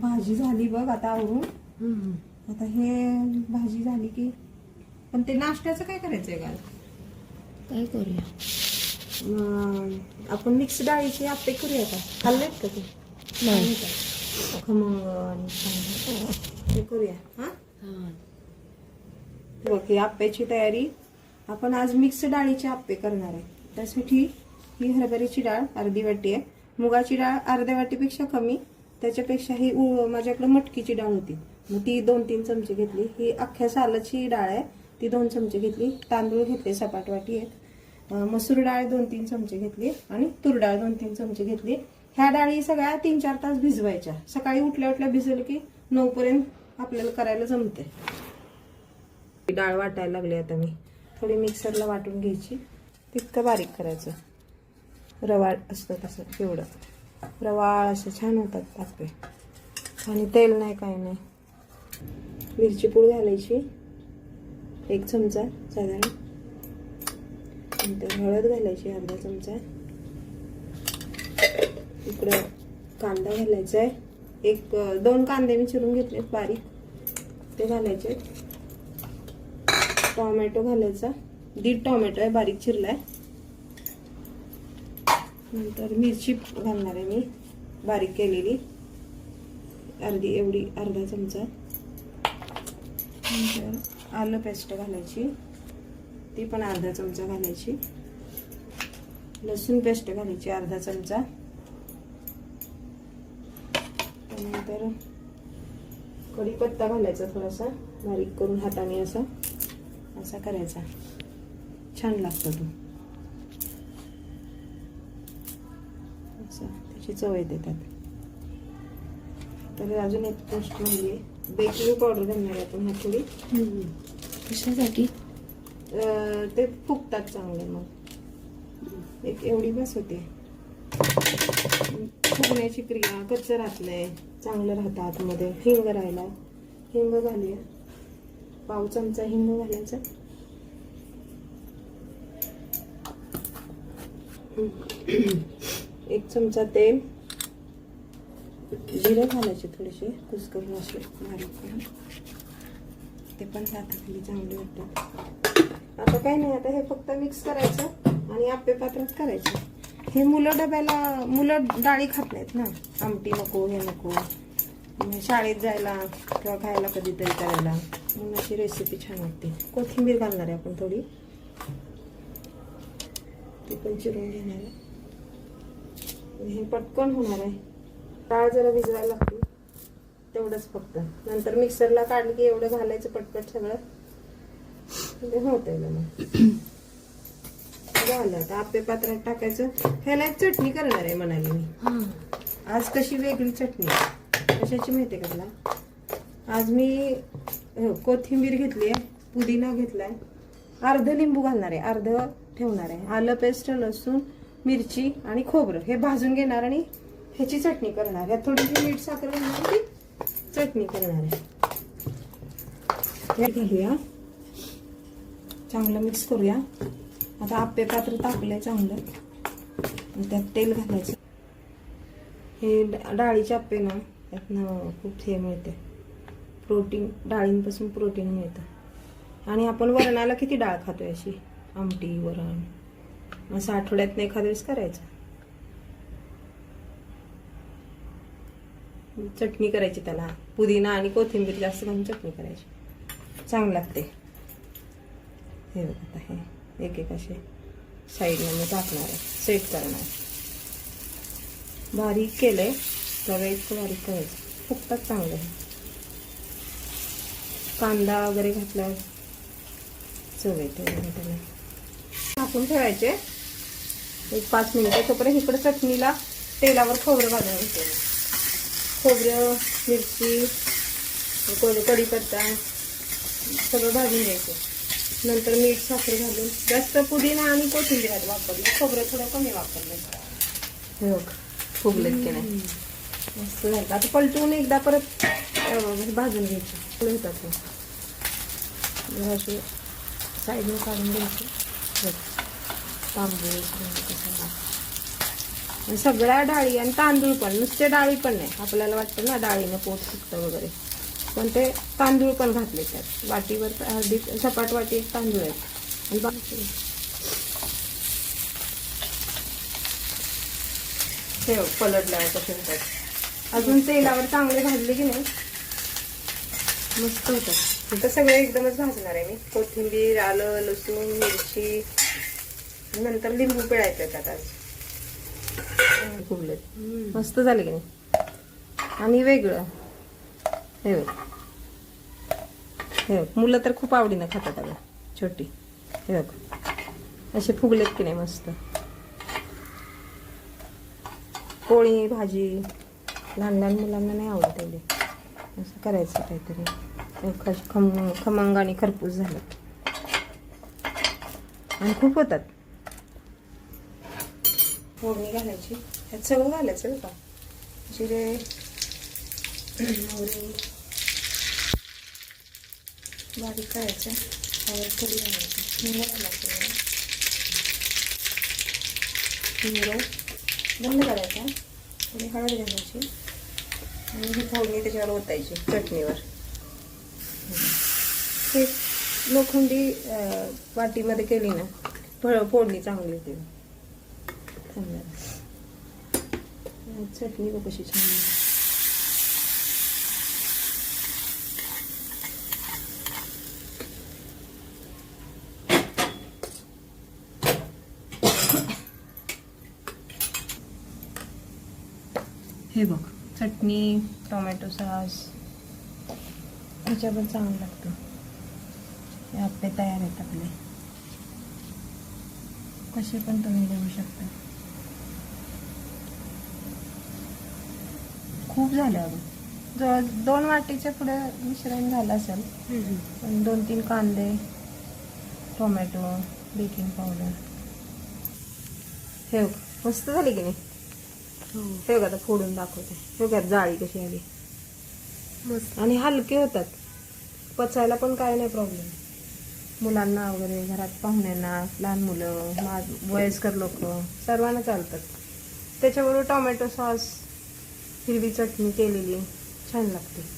भाजी झाली बघ आता आवरून. आता हे भाजी झाली की पण ते नाश्त्याचं काय करायचंय का काय करूया? आपण मिक्स डाळीचे आप्पे करूया का? खाल्लेत का ते? नाही. का? खमंग आणि. ते करूया हा? ही. आप्याची तयारी. आपण आज मिक्स डाळीचे आप्पे करणार आहे. त्यासाठी ही हरभऱ्याची डाळ अर्धी वाटी आहे. मुगाची डाळ अर्ध्या वाटीपेक्षा कमी. त्याच्यापेक्षा ही माझ्याकडे मटकीची डाळ होती. मग ती दोन तीन चमचे घेतली. ही अख्ख्या सालाची डाळ आहे. ती दोन चमचे घेतली. तांदूळ घेतले सपाट वाटी एक. मसूर डाळ दोन तीन चमचे घेतली आणि तूर डाळ दोन तीन चमचे घेतली. ह्या डाळी सगळ्या तीन चार तास भिजवायच्या. सकाळी उठल्या उठल्या भिजवलं की नऊपर्यंत आपल्याला करायला जमते डाळ वाटायला लागली आता मी. थोडी मिक्सरला वाटून घ्यायची. तितकं बारीक करायचं. रवाळ असतं तसं एवढं. रवाळ असे छान होतात तापे आणि तेल नाही काय नाही. मिरची पूड घालायची. एक चमचा साधारण. नंतर हळद घालायची अर्धा चमचा. इकडं कांदा घालायचा आहे. एक दोन कांदे मी चिरून घेतले बारीक. ते घालायचे. टोमॅटो घालायचा. दीड टोमॅटो आहे बारीक चिरलाय. नंतर मिरची घालणार आहे मी. बारीक केलेली. अर्धी एवढी अर्धा चमचा. नंतर आलं पेस्ट घालायची. ती पण अर्धा चमचा घालायची. लसूण पेस्ट घालायची अर्धा चमचा. त्यानंतर कढीपत्ता घालायचा थोडासा. बारीक करून हाताने असा. असा करायचा. छान लागतो तो. असा. त्याची चव येते त्यात. तर अजून एक गोष्ट म्हणजे बेकिंग पावडर घालणार आहे आपण थोडी कशासाठी? ते फुगतात चांगले मग. एक एवढी बस होते. फुगण्याची क्रिया कच्चं राहतलंय. चांगलं राहतं आतमध्ये. हिंग राहिला. हिंग घालूया पाव चमचा हिंग घालायचा. एक चमचा तेल. जिरं घालायचे थोडेसे कुसकरून असे बारीक ते पण हाताखाली चांगले वाटतात आता काही नाही आता हे फक्त मिक्स करायचं आणि आप्पे पात्रात करायचं. हे मुलं डब्याला मुलं डाळी खात नाहीत ना. आमटी नको हे नको. शाळेत जायला किंवा खायला कधीतरी करायला. म्हणून अशी रेसिपी छान वाटते कोथिंबीर घालणार आहे आपण थोडी. ती पण चिरून घेणार आहे. हे पटकन होणार आहे. डाळ जरा भिजवायला लागते. तेवढंच फक्त. नंतर मिक्सरला काढलं की एवढं घालायचं पटपट सगळं. ते होतंय मग झालं आता. आप्पे पात्रात टाकायचं. ह्याला एक चटणी करणार आहे म्हणाली मी. हा. आज कशी वेगळी चटणी. कशाची माहिती आहे का तुला? आज मी कोथिंबीर घेतली आहे. पुदिना घेतलाय. अर्ध लिंबू घालणार आहे. अर्ध ठेवणार आहे. आलं पेस्ट लसूण मिरची आणि खोबरं हे भाजून घेणार आणि ह्याची चटणी करणार. ह्या थोडीशी मीठ साखर घेणार ती चटणी करणार आहे. हे घालूया. चांगलं मिक्स करूया. आता आप्पे पात्र तापले चांगलं. त्यात तेल घालायचं. हे डाळीचे आप्पे ना त्यातनं खूप हे मिळते प्रोटीन डाळींपासून प्रोटीन मिळतं. आणि आपण वरणाला किती डाळ खातोय अशी? आमटी वरण. असं आठवड्यातनं एखाद्या वेळेस करायचं. चटणी करायची त्याला. पुदिना आणि कोथिंबीर जास्त घालून चटणी करायची. चांगलं लागते हे बघत आहे एक एक असे साईडला मी टाकणार आहे. सेट करणार बारीक केलं आहे इतकं बारीक करायचं. फुकतात चांगलं आहे. कांदा वगैरे घातल्यावर चव येते वगैरे त्याला. टाकून ठेवायचे. एक पाच मिनिटं. तोपर्यंत इकडं चटणीला तेलावर खोबरं मी. खोबरं मिरची कोणी कढीपत्ता सगळं भाजून घ्यायचं. नंतर मीठ साखर घालून जास्त पुदिना आणि कोथिंबीर आधी वापरली. खोबरं थोडं कमी वापरलं. हे बघ फुगलेत की नाही? मस्त झालं. आता पलटून एकदा परत अं, भाजून घ्यायचं. होतात साईडने काढून घ्यायचे. तांदूळ सगळ्या डाळी आणि तांदूळ पण नुसते डाळी पण नाही. आपल्याला वाटतं ना डाळीनं पोट फुगतं वगैरे. पण ते तांदूळ पण घातले त्यात. वाटीवर अर्धी सपाट वाटी एक तांदूळ आहेत आणि बाकी? ठेव पलटल्यावर कसे अजून तेलावर चांगले भाजले की नाही? मस्त होतात तिथं सगळे एकदमच भाजणार आहे मी. कोथिंबीर आलं लसूण मिरची नंतर लिंबू पिळायचं त्यात आज फुगलेत मस्त झाले की नाही? आणि वेगळं. हे बघ. हे बघ. मुलं तर खूप आवडीनं खातात अगं. छोटी. हे बघ. असे फुगलेत की नाही मस्त. पोळी भाजी लहान लहान मुलांना नाही आवडत एवढे. असं करायचं काहीतरी. खम खमंग आणि खरपूस झालं. आणि खूप होतात. फोडणी घालायची. ह्यात सगळं घालायचं बरं का. जिरे मोहरी बारीक करायचं. त्यावर कढी घालायची. हिंग घालायचं हिंग बंद करायचा. थोडी हळद घालायची. आणि ही फोडणी त्याच्यावर ओतायची चटणीवर. ते लोखंडी वाटीमध्ये केली ना फळ फोडणी चांगली होती. चांगलं चटणी बघ कशी छान. हे बघ चटणी टोमॅटो सॉस ह्याच्यावर चांगलं लागतं हे आपले तयार आहेत आपले कसे पण तुम्ही देऊ शकता खूप झाले अगं. जवळ दोन वाटीच्या पुढे मिश्रण झालं असेल. पण दोन तीन कांदे टोमॅटो बेकिंग पावडर. हे मस्त झाली की नाही? हे. बघ आता फोडून दाखवते. हे जाळी कशी आली. मस्त. आणि हलके होतात. पचायला पण काय नाही प्रॉब्लेम मुलांना वगैरे घरात पाहुण्यांना लहान मुलं वयस्कर लोक सर्वांना चालतात. त्याच्याबरोबर टोमॅटो सॉस हिरवी चटणी केलेली. छान लागते.